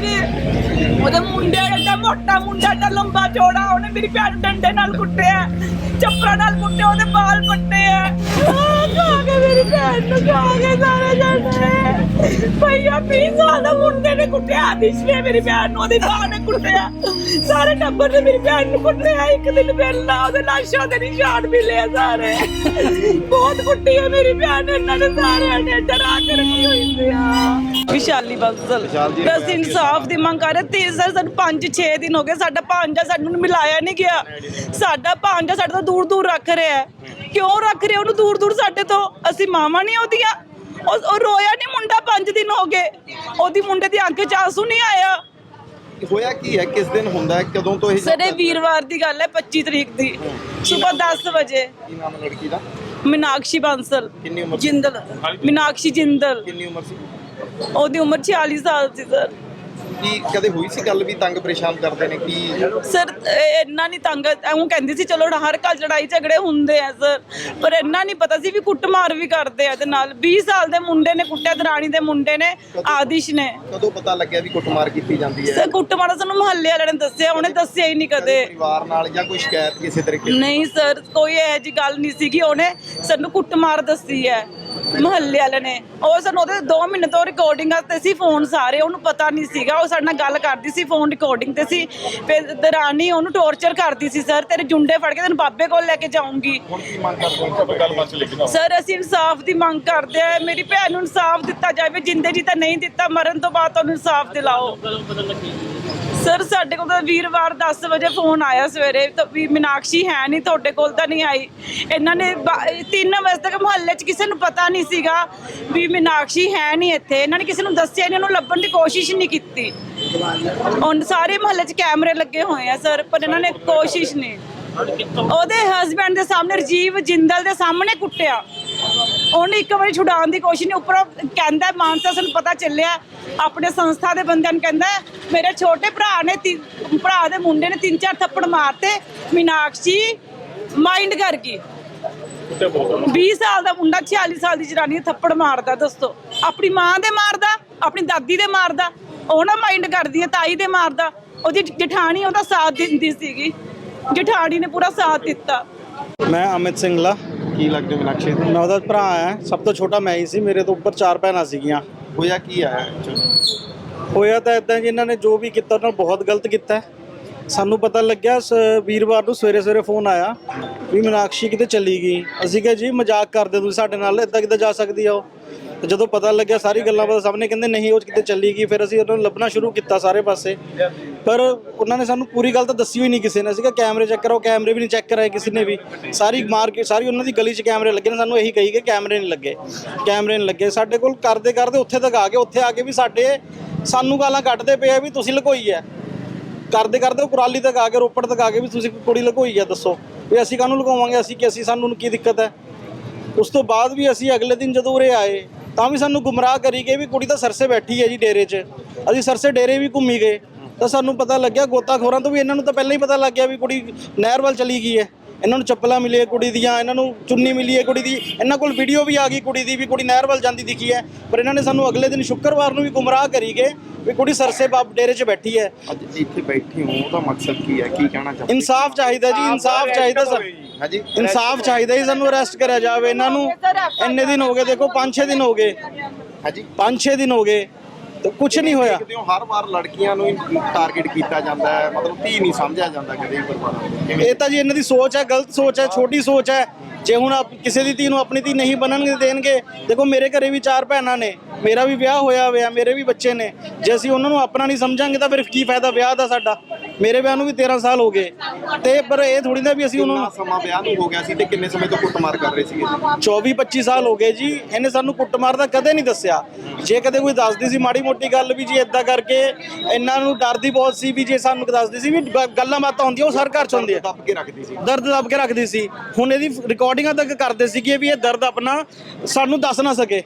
ਨੇ। ਉਹਦੇ ਮੁੰਡੇ ਦਾ ਮੋਟਾ ਮੁੰਡਾ ਦਾ ਲੰਬਾ ਚੌੜਾ ਉਹਨੇ ਮੇਰੀ ਭੈਣ ਨੂੰ ਡੰਡੇ ਨਾਲ ਕੁੱਟਿਆ। ਚੱਪਲਾਂ ਨਾਲ ਕੁੱਟਿਆ ਉਹਦੇ ਬਾਲ ਪੱਟੇ ਆ। ਆਹ, ਖਾ ਕੇ ਮੇਰੀ ਭੈਣ ਨੂੰ ਖਾ ਕੇ ਸਾਰੇ ਜਣੇ। ਭਈਆ ਪੀਜ਼ਾ ਦਾ ਮੁੰਡੇ ਨੇ ਕੁੱਟਿਆ ਆਦਿਸ਼ ਨੇ ਮੇਰੀ ਭੈਣ ਨੂੰ ਉਹਦੀ ਮਾਂ ਨੇ ਕੁੱਟਿਆ। ਸਾਰੇ ਟੱਬਰ ਨੇ ਮੇਰੀ ਭੈਣ ਨੂੰ ਕੁੱਟਿਆ ਇੱਕ ਦਿਨ ਪਹਿਲਾਂ ਉਹਦੇ ਲਾਸ਼ਾਂ ਦੇ ਨਿਸ਼ਾਨ ਮਿਲੇ ਸਾਰੇ। ਬਹੁਤ ਕੁੱਟੀ ਹੈ ਮੇਰੀ ਭੈਣ ਨੇ ਇਹਨਾਂ ਨੇ ਸਾਰਿਆਂ ਨੇ ਡਰਾ ਕੇ ਰੱਖੀ ਹੋਈ ਸੀ ਆ ਵਿਸ਼ਾਲੀ ਬੰਸਲ ਬਸ ਇਨਸਾਫ ਦੀ ਮੰਗ ਕਰ ਰਹੇ ਤੇ ਸਰ ਸਾਨੂੰ 5-6 ਦਿਨ ਹੋ ਗਏ ਸਾਡਾ ਭਾਂਜਾ ਸਾਨੂੰ ਮਿਲਾਇਆ ਨਹੀਂ ਗਿਆ। ਸਾਡਾ ਭਾਂਜਾ ਸਾਡੇ ਤੋਂ ਦੂਰ ਦੂਰ ਰੱਖ ਰਿਹਾ ਕਿਉਂ ਰੱਖ ਰਿਹਾ ਉਹਨੂੰ ਦੂਰ ਦੂਰ ਸਾਡੇ ਤੋਂ? ਅਸੀਂ ਮਾਵਾਂ ਨਹੀਂ ਉਹਦੀਆਂ। ਉਹ ਉਹ ਰੋਇਆ ਨਹੀਂ ਮੁੰਡਾ 5 ਦਿਨ ਹੋ ਗਏ। ਉਹਦੀ ਮੁੰਡੇ ਦੀ ਅੱਖ 'ਚ ਆਂਸੂ ਨਹੀਂ ਆਇਆ। ਹੋਇਆ ਕੀ ਹੈ? ਕਿਸ ਦਿਨ ਹੁੰਦਾ ਹੈ? ਕਦੋਂ ਤੋਂ ਇਹ ਸਰ ਇਹ ਵੀਰਵਾਰ ਦੀ ਗੱਲ ਹੈ 25 ਤਰੀਕ ਦੀ। ਸਵੇਰ 10 ਵਜੇ। ਕੀ ਨਾਮ ਹੈ ਲੜਕੀ ਦਾ? ਮੀਨਾਕਸ਼ੀ ਬਾਂਸਲ। ਕਿੰਨੀ ਉਮਰ? ਜਿੰਦਲ। ਮੀਨਾਕਸ਼ੀ ਜਿੰਦਲ। ਕਿੰਨੀ ਉਮਰ ਸੀ? ਉਹਦੀ ਉਮਰ 46 ਸਾਲ ਸੀ ਸਰ। ਕੀ ਕਦੇ ਹੋਈ ਸੀ ਗੱਲ ਵੀ ਤੰਗ ਪਰੇਸ਼ਾਨ ਕਰਦੇ ਨੇ ਕੀ? ਸਰ ਇਹ ਇੰਨਾ ਨਹੀਂ ਤੰਗ ਐਉਂ ਕਹਿੰਦੀ ਸੀ ਚਲੋ ਹਰ ਘਰ ਲੜਾਈ ਝਗੜੇ ਹੁੰਦੇ ਆ ਸਰ ਪਰ ਇੰਨਾ ਨਹੀਂ ਪਤਾ ਸੀ ਵੀ ਕੁੱਟਮਾਰ ਵੀ ਕਰਦੇ ਆ ਇਹਦੇ ਨਾਲ। 20 ਸਾਲ ਦੇ ਮੁੰਡੇ ਨੇ ਕੁੱਟਿਆ ਦਰਾਣੀ ਦੇ ਮੁੰਡੇ ਨੇ ਆਦਿਸ਼ ਨੇ। ਕਦੋਂ ਪਤਾ ਲੱਗਿਆ ਵੀ ਕੁੱਟਮਾਰ ਕੀਤੀ ਜਾਂਦੀ ਹੈ? ਸਰ ਕੁੱਟਮਾਰ ਸਾਨੂੰ ਮੁਹੱਲੇ ਵਾਲਿਆਂ ਨੇ ਦੱਸਿਆ ਉਹਨੇ ਦੱਸਿਆ ਹੀ ਨਹੀਂ ਕਦੇ। ਪਰਿਵਾਰ ਨਾਲ ਜਾਂ ਕੋਈ ਸ਼ਿਕਾਇਤ ਕਿਸੇ ਤਰੀਕੇ? ਨਹੀਂ ਸਰ ਕੋਈ ਇਹੋ ਗੱਲ ਨਹੀਂ ਸੀਗੀ ਉਹਨੇ ਸਾਨੂੰ ਕੁੱਟਮਾਰ ਦੱਸੀ ਹੈ। ਮੁਹੱਲੇ ਵਾਲੇ ਨੇ। ਉਹ ਸਾਨੂੰ ਉਹਦੇ 2 ਮਹੀਨੇ ਤੋਂ ਰਿਕਾਰਡਿੰਗ ਤੇ ਸੀ ਫੋਨ ਸਾਰੇ ਉਹਨੂੰ ਪਤਾ ਨਹੀਂ ਸੀਗਾ। ਉਹ ਸਾਡੇ ਨਾਲ ਗੱਲ ਕਰਦੀ ਸੀ ਫੋਨ ਰਿਕਾਰਡਿੰਗ ਤੇ ਸੀ। ਫਿਰ ਦਰਾਨੀ ਉਹਨੂੰ ਟੌਰਚਰ ਕਰਦੀ ਸੀ ਸਰ ਤੇਰੇ ਜੁੰਡੇ ਫੜ ਕੇ ਤੈਨੂੰ ਬਾਬੇ ਕੋਲ ਲੈ ਕੇ ਜਾਊਂਗੀ। ਹੁਣ ਕੀ ਮੰਗ ਕਰਦੇ ਹੋ? ਸਰ ਅਸੀਂ ਇਨਸਾਫ ਦੀ ਮੰਗ ਕਰਦੇ ਆ ਮੇਰੀ ਭੈਣ ਨੂੰ ਇਨਸਾਫ ਦਿੱਤਾ ਜਾਵੇ। ਜਿੰਦੇ ਜੀ ਤਾਂ ਨਹੀਂ ਦਿੱਤਾ ਮਰਨ ਤੋਂ ਬਾਅਦ ਉਹਨੂੰ ਇਨਸਾਫ ਦਿਲਾਓ। ਸਰ ਸਾਡੇ ਕੋਲ ਤਾਂ ਵੀਰਵਾਰ 10 ਵਜੇ ਫੋਨ ਆਇਆ ਸਵੇਰੇ ਤਾਂ ਵੀ ਮੀਨਾਕਸ਼ੀ ਹੈ ਨਹੀਂ, ਤੁਹਾਡੇ ਕੋਲ ਤਾਂ ਨਹੀਂ ਆਈ। ਇਹਨਾਂ ਨੇ 3 ਵਜੇ ਤੱਕ ਮੁਹੱਲੇ 'ਚ ਕਿਸੇ ਨੂੰ ਪਤਾ ਨਹੀਂ ਸੀਗਾ ਵੀ ਮੀਨਾਕਸ਼ੀ ਹੈ ਨਹੀਂ ਇੱਥੇ। ਇਹਨਾਂ ਨੇ ਕਿਸੇ ਨੂੰ ਦੱਸਿਆ ਨਹੀਂ, ਉਹਨੂੰ ਲੱਭਣ ਦੀ ਕੋਸ਼ਿਸ਼ ਨਹੀਂ ਕੀਤੀ। ਹੁਣ ਸਾਰੇ ਮੁਹੱਲੇ 'ਚ ਕੈਮਰੇ ਲੱਗੇ ਹੋਏ ਆ ਸਰ ਪਰ ਇਹਨਾਂ ਨੇ ਕੋਸ਼ਿਸ਼ ਨਹੀਂ। ਉਹਦੇ ਹਸਬੰਡ ਦੇ ਸਾਹਮਣੇ, ਰਜੀਵ ਜਿੰਦਲ ਦੇ ਸਾਹਮਣੇ ਕੁੱਟਿਆ। ਉਹਨੇ ਇੱਕ ਵਾਰੀ ਛੁਡਾਉਣ ਦੀ ਕੋਸ਼ਿਸ਼ ਨਹੀਂ ਉੱਪਰੋਂ ਕਹਿੰਦਾ ਮਾਨਸਾ ਸਾਨੂੰ ਪਤਾ ਚੱਲਿਆ ਆਪਣੇ ਸੰਸਥਾ ਦੇ ਬੰਦਿਆਂ ਨੂੰ ਕਹਿੰਦਾ ਮੇਰੇ ਛੋਟੇ ਭਰਾ ਨੇ ਭਰਾ ਦੇ ਮੁੰਡੇ ਨੇ ਤਿੰਨ ਚਾਰ ਥੱਪੜ ਮਾਰਤੇ ਮੀਨਾਕਸ਼ੀ ਮਾਈਂਡ ਕਰ ਗਈ। 20 ਸਾਲ ਦਾ ਮੁੰਡਾ 46 ਸਾਲ ਦੀ ਜਨਾਨੀ ਥੱਪੜ ਮਾਰਦਾ ਦੱਸੋ ਆਪਣੀ ਮਾਂ ਦੇ ਮਾਰਦਾ ਆਪਣੀ ਦਾਦੀ ਦੇ ਮਾਰਦਾ ਉਹ ਨਾ ਮਾਈਂਡ ਕਰਦੀ ਹੈ ਤਾਈ ਦੇ ਮਾਰਦਾ। ਉਹਦੀ ਜਠਾਣੀ ਉਹਦਾ ਸਾਥ ਦਿੰਦੀ ਸੀਗੀ। ਜਠਾਣੀ ਨੇ ਪੂਰਾ ਸਾਥ ਦਿੱਤਾ। ਮੈਂ ਅਮਿਤ ਸਿੰਘਲਾ ਕੀ ਲੱਗਦੇ ਮਨਾਕਸ਼ੇ? ਮੈਂ ਉਹਦਾ ਭਰਾ ਆ ਸਭ ਤੋਂ ਛੋਟਾ ਮੈਂ ਹੀ ਸੀ ਮੇਰੇ ਤੋਂ ਉੱਪਰ ਚਾਰ ਭੈਣਾਂ ਸੀਗੀਆਂ। ਹੋਇਆ ਕੀ ਹੈ ਹੋਇਆ ਤਾਂ ਇਦਾਂ ਕਿ ਇਹਨਾਂ ਨੇ ਜੋ ਵੀ ਕੀਤਾ ਉਹਨਾਂ ਬਹੁਤ ਗਲਤ ਕੀਤਾ। ਹੈ। ਸਾਨੂੰ ਪਤਾ ਲੱਗਿਆ ਸ- ਵੀਰਵਾਰ ਨੂੰ ਸਵੇਰੇ ਸਵੇਰੇ ਫੋਨ ਆਇਆ ਵੀ ਮੀਨਾਕਸ਼ੀ ਕਿਤੇ ਚਲੀ ਗਈ। ਅਸੀਂ ਕਿਹਾ ਜੀ ਮਜ਼ਾਕ ਕਰਦੇ ਤੁਸੀਂ ਸਾਡੇ ਨਾਲ ਇਦਾਂ ਕਿੱਦਾਂ ਜਾ ਸਕਦੀ ਆ ਉਹ? ਤੇ ਜਦੋਂ ਪਤਾ ਲੱਗਿਆ ਸਾਰੀ ਗੱਲਾਂ ਪਤਾ ਸਾਹਮਣੇ ਕਹਿੰਦੇ ਨਹੀਂ ਉਹ ਕਿਤੇ ਚਲੀ ਗਈ। ਫਿਰ ਅਸੀਂ ਉਹਨਾਂ ਨੂੰ ਲੱਭਣਾ ਸ਼ੁਰੂ ਕੀਤਾ ਸਾਰੇ ਪਾਸੇ। ਪਰ ਉਹਨਾਂ ਨੇ ਸਾਨੂੰ ਪੂਰੀ ਗੱਲ ਤਾਂ ਦੱਸੀ ਹੋਈ ਨਹੀਂ ਕਿਸੇ ਨੇ। ਸੀਗਾ ਕੈਮਰੇ ਚੈੱਕ ਕਰੋ ਕੈਮਰੇ ਵੀ ਨਹੀਂ ਚੈੱਕ ਕਰਾਏ ਕਿਸੇ ਨੇ ਵੀ। ਸਾਰੀ ਮਾਰਕੀਟ, ਸਾਰੀ ਉਹਨਾਂ ਦੀ ਗਲੀ 'ਚ ਕੈਮਰੇ ਲੱਗੇ ਨੇ, ਸਾਨੂੰ ਇਹੀ ਕਹੀ ਕਿ ਕੈਮਰੇ ਨਹੀਂ ਲੱਗੇ। ਕੈਮਰੇ ਨਹੀਂ ਲੱਗੇ। ਸਾਡੇ ਕੋਲ ਕਰਦੇ ਕਰਦੇ ਉੱਥੇ ਤੱਕ ਆ ਗਏ। ਉੱਥੇ ਆ ਕੇ ਵੀ ਸਾਡੇ ਸਾਨੂੰ ਗਾਲਾਂ ਕੱਢਦੇ ਪਏ ਆ ਵੀ ਤੁਸੀਂ ਲੁਕੋਈ ਹੈ ਕਰਦੇ ਕਰਦੇ ਉਹ ਕੁਰਾਲੀ ਤੱਕ ਆ ਕੇ ਰੋਪੜ ਤੱਕ ਆ ਕੇ ਵੀ ਤੁਸੀਂ ਕੁੜੀ ਲੁਕੋਈ ਆ, ਦੱਸੋ। ਵੀ ਅਸੀਂ ਕਾਹਨੂੰ ਲਗਾਵਾਂਗੇ ਅਸੀਂ ਕਿ ਅਸੀਂ ਸਾਨੂੰ ਕੀ ਦਿੱਕਤ ਹੈ ਉਸ ਤੋਂ ਬਾਅਦ ਵੀ ਅਸੀਂ ਅਗਲੇ ਦਿਨ ਜਦੋਂ ਉਰੇ ਆਏ, ਤਾਂ ਵੀ ਸਾਨੂੰ ਗੁੰਮਰਾਹ ਕਰੀ ਗਏ ਵੀ ਕੁੜੀ ਤਾਂ ਸਰਸੇ ਬੈਠੀ ਹੈ ਜੀ ਡੇਰੇ 'ਚ। ਅਸੀਂ ਸਰਸੇ ਡੇਰੇ ਵੀ ਘੁੰਮੀ ਗਏ। ਤਾਂ ਸਾਨੂੰ ਪਤਾ ਲੱਗਿਆ ਗੋਤਾਖੋਰਾਂ ਤੋਂ ਵੀ ਇਹਨਾਂ ਨੂੰ ਤਾਂ ਪਹਿਲਾਂ ਹੀ ਪਤਾ ਲੱਗ ਗਿਆ ਵੀ ਕੁੜੀ ਨਹਿਰ ਵੱਲ ਚਲੀ ਗਈ ਹੈ। ਇਹਨਾਂ ਨੂੰ ਚੱਪਲਾਂ ਮਿਲੀਆਂ ਕੁੜੀ ਦੀਆਂ ਇਹਨਾਂ ਨੂੰ ਚੁੰਨੀ ਮਿਲੀ ਹੈ ਕੁੜੀ ਦੀ। ਇਹਨਾਂ ਕੋਲ ਵੀਡੀਓ ਵੀ ਆ ਗਈ ਕੁੜੀ ਦੀ ਵੀ ਕੁੜੀ ਨਹਿਰ ਵੱਲ ਜਾਂਦੀ ਦਿਖੀ ਹੈ। ਪਰ ਇਹਨਾਂ ਨੇ ਸਾਨੂੰ ਅਗਲੇ ਦਿਨ ਸ਼ੁੱਕਰਵਾਰ ਨੂੰ ਵੀ ਗੁੰਮਰਾਹ ਕਰੀ ਗਏ ਵੀ ਕੁੜੀ ਸਰਸੇ ਬਾਬ ਡੇਰੇ 'ਚ ਬੈਠੀ ਹੈ। ਅੱਜ ਇੱਥੇ ਬੈਠੀ ਹੋ ਉਹਦਾ ਮਕਸਦ ਕੀ ਹੈ? ਕੀ ਕਹਿਣਾ ਚਾਹੁੰਦੇ ਇਨਸਾਫ ਚਾਹੀਦਾ ਜੀ ਇਨਸਾਫ ਚਾਹੀਦਾ ਸਰ। ਹਾਂਜੀ। ਇਨਸਾਫ ਚਾਹੀਦਾ ਜੀ ਸਾਨੂੰ ਅਰੈਸਟ ਕਰਿਆ ਜਾਵੇ। ਇਹਨਾਂ ਨੂੰ ਇੰਨੇ ਦਿਨ ਹੋ ਗਏ ਦੇਖੋ 5-6 ਦਿਨ ਹੋ ਗਏ। ਹਾਂਜੀ। 5-6 ਦਿਨ ਹੋ ਗਏ। ਤੇ ਕੁਝ ਨਹੀਂ ਹੋਇਆ। ਦੇਖਦੇ ਹੋ ਹਰ ਵਾਰ ਲੜਕੀਆਂ ਨੂੰ ਟਾਰਗੇਟ ਕੀਤਾ ਜਾਂਦਾ ਹੈ ਮਤਲਬ ਧੀ ਨਹੀਂ ਸਮਝਿਆ ਜਾਂਦਾ ਕਦੇ ਵੀ ਪਰਿਵਾਰਾਂ ਇਹ ਤਾਂ ਜੀ ਇਹਨਾਂ ਦੀ ਸੋਚ ਹੈ ਗਲਤ ਸੋਚ ਹੈ ਛੋਟੀ ਸੋਚ ਹੈ। ਜੇ ਹੁਣ ਆਪ- ਕਿਸੇ ਦੀ ਧੀ ਨੂੰ ਆਪਣੀ ਧੀ ਨਹੀਂ ਬਣਨਗੇ ਦੇਣਗੇ ਦੇਖੋ ਮੇਰੇ ਘਰੇ ਵੀ ਚਾਰ ਭੈਣਾਂ ਨੇ। ਮੇਰਾ ਵੀ ਵਿਆਹ ਹੋਇਆ ਹੋਇਆ ਮੇਰੇ ਵੀ ਬੱਚੇ ਨੇ। ਜੇ ਅਸੀਂ ਉਹਨਾਂ ਨੂੰ ਆਪਣਾ ਨਹੀਂ ਸਮਝਾਂਗੇ ਤਾਂ ਫਿਰ ਕੀ ਫਾਇਦਾ ਵਿਆਹ ਦਾ ਸਾਡਾ? ਮੇਰੇ ਵਿਆਹ ਨੂੰ ਵੀ 13 ਸਾਲ ਹੋ ਗਏ। ਤੇ ਪਰ ਇਹ ਥੋੜੀ ਨਾ ਵੀ ਅਸੀਂ ਉਹਨਾਂ ਨੂੰ ਸਮਾਂ ਵਿਆਹ ਨੂੰ ਹੋ ਗਿਆ ਸੀ ਤੇ ਕਿੰਨੇ ਸਮੇਂ ਤੋਂ ਕੁੱਟਮਾਰ ਕਰ ਰਹੇ ਸੀਗੇ? 24 25 ਸਾਲ ਹੋ ਗਏ ਜੀ। ਇਹਨੇ ਸਾਨੂੰ ਕੁੱਟਮਾਰ ਦਾ ਕਦੇ ਨਹੀਂ ਦੱਸਿਆ। ਜੇ ਕਦੇ ਕੋਈ ਦੱਸਦੀ ਸੀ ਮਾੜੀ ਮੋਟੀ ਗੱਲ ਵੀ ਜੀ ਇਦਾਂ ਕਰਕੇ ਇਹਨਾਂ ਨੂੰ ਡਰਦੀ ਬਹੁਤ ਸੀ ਵੀ ਜੇ ਸਾਨੂੰ ਦੱਸਦੀ ਸੀ ਵੀ ਗੱਲਾਂ ਬਾਤਾਂ ਹੁੰਦੀਆਂ ਉਹ ਸਰ ਘਰ ਚ ਹੁੰਦੀਆਂ ਦੱਬ ਕੇ ਰੱਖਦੀ ਸੀ। ਦਰਦ ਦੱਬ ਕੇ ਰੱਖਦੀ ਸੀ। ਹੁਣ ਇਹਦੀ ਰਿਕਾਰਡਿੰਗਾਂ ਤੱਕ ਕਰਦੇ ਸੀਗੇ ਵੀ ਇਹ ਦਰਦ ਆਪਣਾ ਸਾਨੂੰ ਦੱਸ ਨਾ ਸਕੇ।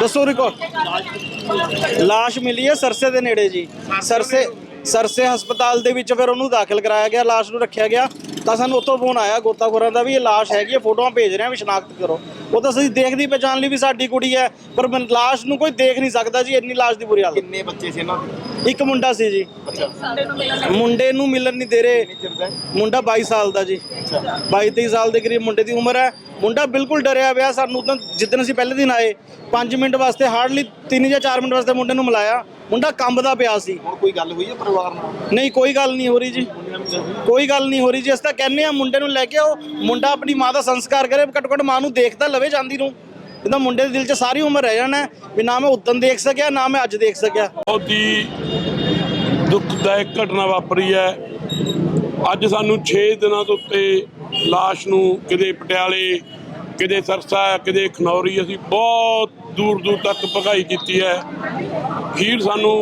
ਦੱਸੋ ਰਿਕਾਰਡ ਲਾਸ਼ ਮਿਲੀ ਹੈ ਸਰਸੇ ਦੇ ਨੇੜੇ ਜੀ। ਸਰਸੇ ਸਰਸੇ ਹਸਪਤਾਲ ਦੇ ਵਿੱਚ ਫਿਰ ਉਹਨੂੰ ਦਾਖਲ ਕਰਾਇਆ ਗਿਆ, ਲਾਸ਼ ਨੂੰ ਰੱਖਿਆ ਗਿਆ, ਤਾਂ ਸਾਨੂੰ ਉੱਥੋਂ ਫੋਨ ਆਇਆ, ਗੋਤਾਖੋਰਾਂ ਦਾ ਵੀ ਇਹ ਲਾਸ਼ ਹੈਗੀ ਹੈ, ਫੋਟੋਆਂ ਭੇਜ ਰਹੇ ਆ ਵੀ ਸ਼ਨਾਖਤ ਕਰੋ। ਉਹ ਤਾਂ ਅਸੀਂ ਦੇਖਦੀ ਪਛਾਣ ਲਈ ਵੀ ਸਾਡੀ ਕੁੜੀ ਹੈ, ਪਰ ਲਾਸ਼ ਨੂੰ ਕੋਈ ਦੇਖ ਨਹੀਂ ਸਕਦਾ ਜੀ, ਇੰਨੀ ਲਾਸ਼ ਦੀ ਬੁਰੀ ਹਾਲਤ। ਕਿੰਨੇ ਬੱਚੇ ਸੀ ਇਹਨਾਂ ਦੇ? ਇੱਕ ਮੁੰਡਾ ਸੀ ਜੀ। ਅੱਛਾ। ਮੁੰਡੇ ਨੂੰ ਮਿਲਣ ਨਹੀਂ ਦੇ ਰਹੇ? ਮੁੰਡਾ 22 ਸਾਲ ਦਾ ਜੀ। ਅੱਛਾ। 22 23 ਸਾਲ ਦੇ ਕਰੀਬ ਮੁੰਡੇ ਦੀ ਉਮਰ ਹੈ। ਮੁੰਡਾ ਬਿਲਕੁਲ ਡਰਿਆ ਪਿਆ ਸਾਨੂੰ ਤਾਂ ਜਿੱਦਣ ਅਸੀਂ ਪਹਿਲੇ ਦਿਨ ਆਏ 5 ਮਿੰਟ ਵਾਸਤੇ ਹਾਰਡਲੀ 3 ਜਾਂ 4 ਮਿੰਟ ਵਾਸਤੇ ਮੁੰਡੇ ਨੂੰ ਮਿਲਾਇਆ। ਮੁੰਡਾ ਕੰਬਦਾ ਪਿਆ ਸੀ। ਹੁਣ ਕੋਈ ਗੱਲ ਹੋਈ ਹੈ ਪਰਿਵਾਰ ਨਾਲ? ਨਹੀਂ ਕੋਈ ਗੱਲ ਨਹੀਂ ਹੋ ਰਹੀ ਜੀ। ਕੋਈ ਗੱਲ ਨਹੀਂ ਹੋ ਰਹੀ ਜੀ। ਅਸੀਂ ਤਾਂ ਕਹਿੰਦੇ ਆ ਮੁੰਡੇ ਨੂੰ ਲੈ ਕੇ ਆਓ। ਮੁੰਡਾ ਆਪਣੀ ਮਾਂ ਦਾ ਸੰਸਕਾਰ ਕਰੇ ਘੱਟੋ ਘੱਟ ਮਾਂ ਨੂੰ ਦੇਖਦਾ ਲਵੇ ਜਾਂਦੀ ਨੂੰ। ਇਹਦਾ ਮੁੰਡੇ ਦੇ ਦਿਲ 'ਚ ਸਾਰੀ ਉਮਰ ਰਹਿ ਜਾਣਾ ਹੈ ਵੀ ਨਾ ਮੈਂ ਉਦੋਂ ਦੇਖ ਸਕਿਆ ਨਾ ਮੈਂ ਅੱਜ ਦੇਖ ਸਕਿਆ ਬਹੁਤ ਹੀ ਦੁਖਦਾਇਕ ਘਟਨਾ ਵਾਪਰੀ ਹੈ ਅੱਜ ਸਾਨੂੰ 6 ਦਿਨਾਂ ਤੋਂ ਉੱਤੇ লাশ ਨੂੰ ਕਿਤੇ ਪਟਿਆਲੇ ਕਿਤੇ ਸਰਸਾ ਕਿਤੇ ਖਨੌਰੀ ਅਸੀਂ ਬਹੁਤ ਦੂਰ ਦੂਰ ਤੱਕ ਭਗਾਈ ਕੀਤੀ ਹੈ ਅਖੀਰ ਸਾਨੂੰ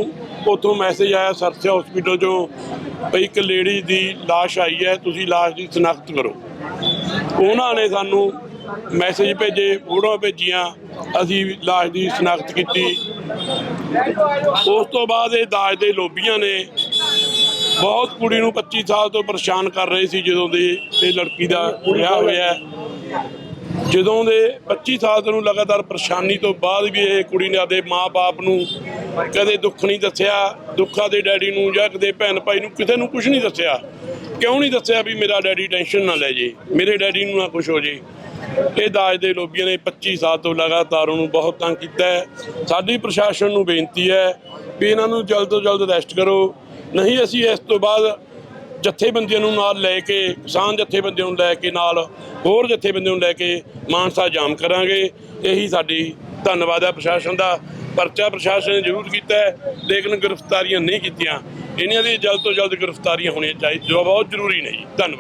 ਉੱਥੋਂ ਮੈਸੇਜ ਆਇਆ ਸਰਸਾ ਹਸਪੀਟਲ ਚੋਂ ਵੀ ਇੱਕ ਲੇਡੀ ਦੀ লাশ ਆਈ ਹੈ ਤੁਸੀਂ লাশ ਦੀ ਸ਼ਨਾਖਤ ਕਰੋ ਉਹਨਾਂ ਨੇ ਸਾਨੂੰ ਮੈਸੇਜ ਭੇਜੇ, ਫੋਟੋਆਂ ਭੇਜੀਆਂ, ਅਸੀਂ ਲਾਸ਼ ਦੀ ਸ਼ਨਾਖਤ ਕੀਤੀ। ਉਸ ਤੋਂ ਬਾਅਦ ਇਹ ਦਾਜ ਦੇ ਲੋਬੀਆਂ ਨੇ ਬਹੁਤ ਕੁੜੀ ਨੂੰ 25 ਸਾਲ ਤੋਂ ਪਰੇਸ਼ਾਨ ਕਰ ਰਹੇ ਸੀ ਜਦੋਂ ਦੇ ਇਹ ਲੜਕੀ ਦਾ ਵਿਆਹ ਹੋਇਆ। ਜਦੋਂ ਦੇ 25 ਸਾਲ ਤੋਂ ਲਗਾਤਾਰ ਪਰੇਸ਼ਾਨੀ ਤੋਂ ਬਾਅਦ ਵੀ ਇਹ ਕੁੜੀ ਨੇ ਆਦੇ ਮਾਪੇ ਨੂੰ ਕਦੇ ਦੁੱਖ ਨਹੀਂ ਦੱਸਿਆ, ਦੁੱਖਾਂ ਦੇ ਡੈਡੀ ਨੂੰ ਜਾਂ ਕਦੇ ਭੈਣ ਭਾਈ ਨੂੰ ਕਿਸੇ ਨੂੰ ਕੁਝ ਨਹੀਂ ਦੱਸਿਆ। ਕਿਉਂ ਨਹੀਂ ਦੱਸਿਆ ਵੀ ਮੇਰਾ ਡੈਡੀ ਟੈਨਸ਼ਨ ਨਾ ਲੈ ਜੇ, ਮੇਰੇ ਡੈਡੀ ਨੂੰ ਨਾ ਕੁਝ ਹੋ ਜੇ। ਇਹ ਦਾਜ ਦੇ ਲੋਬੀਆਂ ਨੇ 25 ਸਾਲ ਤੋਂ ਲਗਾਤਾਰ ਉਹਨੂੰ ਬਹੁਤ ਤੰਗ ਕੀਤਾ ਹੈ। ਸਾਡੀ ਪ੍ਰਸ਼ਾਸਨ ਨੂੰ ਬੇਨਤੀ ਹੈ ਵੀ ਇਹਨਾਂ ਨੂੰ ਜਲਦ ਤੋਂ ਜਲਦ ਅਰੈਸਟ ਕਰੋ। ਨਹੀਂ, ਅਸੀਂ ਇਸ ਤੋਂ ਬਾਅਦ ਜਥੇਬੰਦੀਆਂ ਨੂੰ ਨਾਲ ਲੈ ਕੇ, ਕਿਸਾਨ ਜਥੇਬੰਦੀਆਂ ਨੂੰ ਲੈ ਕੇ, ਨਾਲ ਹੋਰ ਜਥੇਬੰਦੀਆਂ ਨੂੰ ਲੈ ਕੇ ਮਾਨਸਾ ਜਾਮ ਕਰਾਂਗੇ। ਇਹੀ ਸਾਡੀ ਧੰਨਵਾਦ ਹੈ ਪ੍ਰਸ਼ਾਸਨ ਦਾ। ਪਰਚਾ ਪ੍ਰਸ਼ਾਸਨ ਨੇ ਜ਼ਰੂਰ ਕੀਤਾ ਹੈ, ਲੇਕਿਨ ਗ੍ਰਿਫਤਾਰੀਆਂ ਨਹੀਂ ਕੀਤੀਆਂ। ਇਹਨਾਂ ਦੀ ਜਲਦ ਤੋਂ ਜਲਦ ਗ੍ਰਿਫਤਾਰੀਆਂ ਹੋਣੀਆਂ ਚਾਹੀਦੀਆਂ, ਜੋ ਬਹੁਤ ਜ਼ਰੂਰੀ ਨੇ ਜੀ। ਧੰਨਵਾਦ।